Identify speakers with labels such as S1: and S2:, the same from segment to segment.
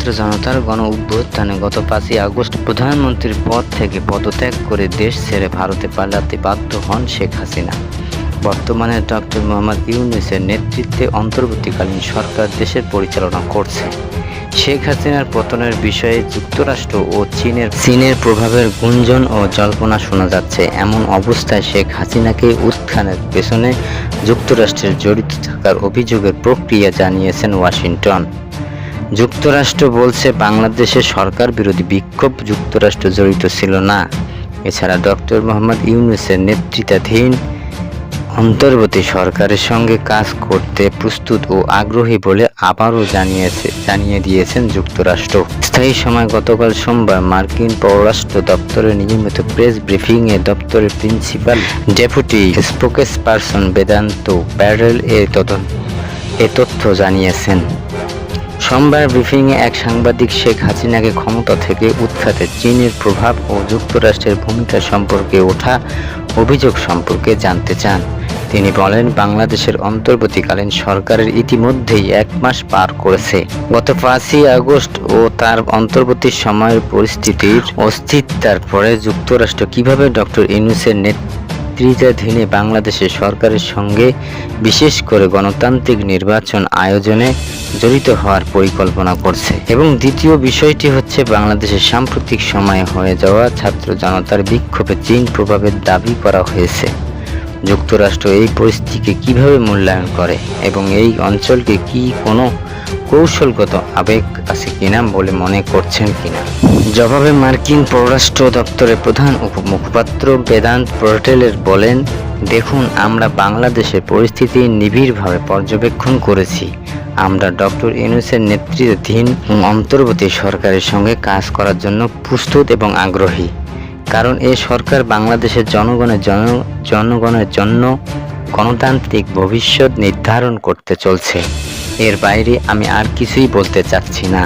S1: ছাত্র জনতার গণ অভ্যুত্থানে গত পাঁচই আগস্ট প্রধানমন্ত্রীর পদ থেকে পদত্যাগ করে দেশ ছেড়ে ভারতে পালাতে বাধ্য হন শেখ হাসিনা। বর্তমানে ডক্টর মোহাম্মদ ইউনুসের নেতৃত্বে অন্তর্বর্তীকালীন সরকার দেশের পরিচালনা করছে। শেখ হাসিনার পতনের বিষয়ে যুক্তরাষ্ট্র ও চীনের চীনের প্রভাবের গুঞ্জন ও জল্পনা শোনা যাচ্ছে। এমন অবস্থায় শেখ হাসিনাকে উত্থানের পেছনে যুক্তরাষ্ট্রের জড়িত থাকার অভিযোগের প্রক্রিয়া জানিয়েছেন ওয়াশিংটন। যুক্তরাষ্ট্র বলছে বাংলাদেশের সরকার বিরোধী বিক্ষোভ যুক্তরাষ্ট্র জড়িত ছিল না। এছাড়া ডক্টর মোহাম্মদ ইউনুসের নেতৃত্বাধীন অন্তর্বর্তী সরকারের সঙ্গে কাজ করতে প্রস্তুত ও আগ্রহী বলে আবারও জানিয়েছে, জানিয়ে দিয়েছেন যুক্তরাষ্ট্র। স্থায়ী সময় গতকাল সোমবার মার্কিন পররাষ্ট্র দপ্তরের নিয়মিত প্রেস ব্রিফিংয়ে দপ্তরের principal deputy spokesperson Vedant Patel এ তদন্ত এ তথ্য জানিয়েছেন। সোমবার ব্রিফিংয়ে এক সাংবাদিক শেখ হাসিনাকে ক্ষমতা থেকে উৎখাতে চীনের প্রভাব ও যুক্তরাষ্ট্রের ভূমিকা সম্পর্কে ওঠা অভিযোগ সম্পর্কে জানতে চান। তিনি বলেন, বাংলাদেশের অন্তর্বর্তীকালীন সরকারের ইতিমধ্যেই এক মাস পার করেছে। গত পাঁচই আগস্ট ও তার অন্তর্বর্তী সময়ের পরিস্থিতির অস্তিত্বের পরে যুক্তরাষ্ট্র কীভাবে ডক্টর ইনুসের নেতৃত্বাধীনে বাংলাদেশের সরকারের সঙ্গে বিশেষ করে গণতান্ত্রিক নির্বাচন আয়োজনে জড়িত হওয়ার পরিকল্পনা করছে। এবং দ্বিতীয় বিষয়টি হচ্ছে বাংলাদেশের সাম্প্রতিক সময়ে হয়ে যাওয়া ছাত্র জনতার বিক্ষোভে চীন প্রভাবের দাবি করা হয়েছে। যুক্তরাষ্ট্র এই পরিস্থিতিকে কীভাবে মূল্যায়ন করে এবং এই অঞ্চলকে কি কোনো কৌশলগত আবেগ আছে কিনা বলে মনে করছেন কিনা? জবাবে মার্কিন পররাষ্ট্র দপ্তরের প্রধান উপমুখপাত্র বেদান্ত পোর্টেলের বলেন, দেখুন, আমরা বাংলাদেশের পরিস্থিতি নিবিড়ভাবে পর্যবেক্ষণ করেছি। আমরা ডক্টর ইউনুসের নেতৃত্বাধীন অন্তর্বর্তী সরকারের সঙ্গে কাজ করার জন্য প্রস্তুত এবং আগ্রহী। কারণ এ সরকার বাংলাদেশের জনগণের জন, জনগণের জন্য গণতান্ত্রিক ভবিষ্যৎ নির্ধারণ করতে চলছে। এর বাইরে আমি আর কিছুই বলতে চাচ্ছি না।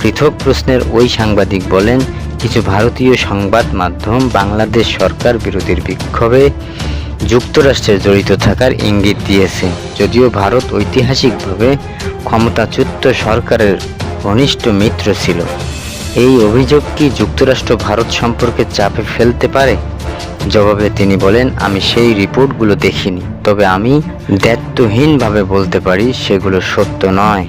S1: পৃথক প্রশ্নের ওই সাংবাদিক বলেন, কিছু ভারতীয় সংবাদ মাধ্যম বাংলাদেশ সরকার বিরোধীর বিক্ষোভে যুক্তরাষ্ট্রে জড়িত থাকার ইঙ্গিত দিয়েছে। যদিও ভারত ঐতিহাসিকভাবে ক্ষমতাচ্যুত সরকারের ঘনিষ্ঠ মিত্র ছিল। এই অভিযোগ কি যুক্তরাষ্ট্র ভারত সম্পর্কে চাপে ফেলতে পারে? জবাবে তিনি বলেন, আমি সেই রিপোর্টগুলো দেখিনি। তবে আমি দায়িত্বহীনভাবে বলতে পারি, সেগুলো সত্য নয়।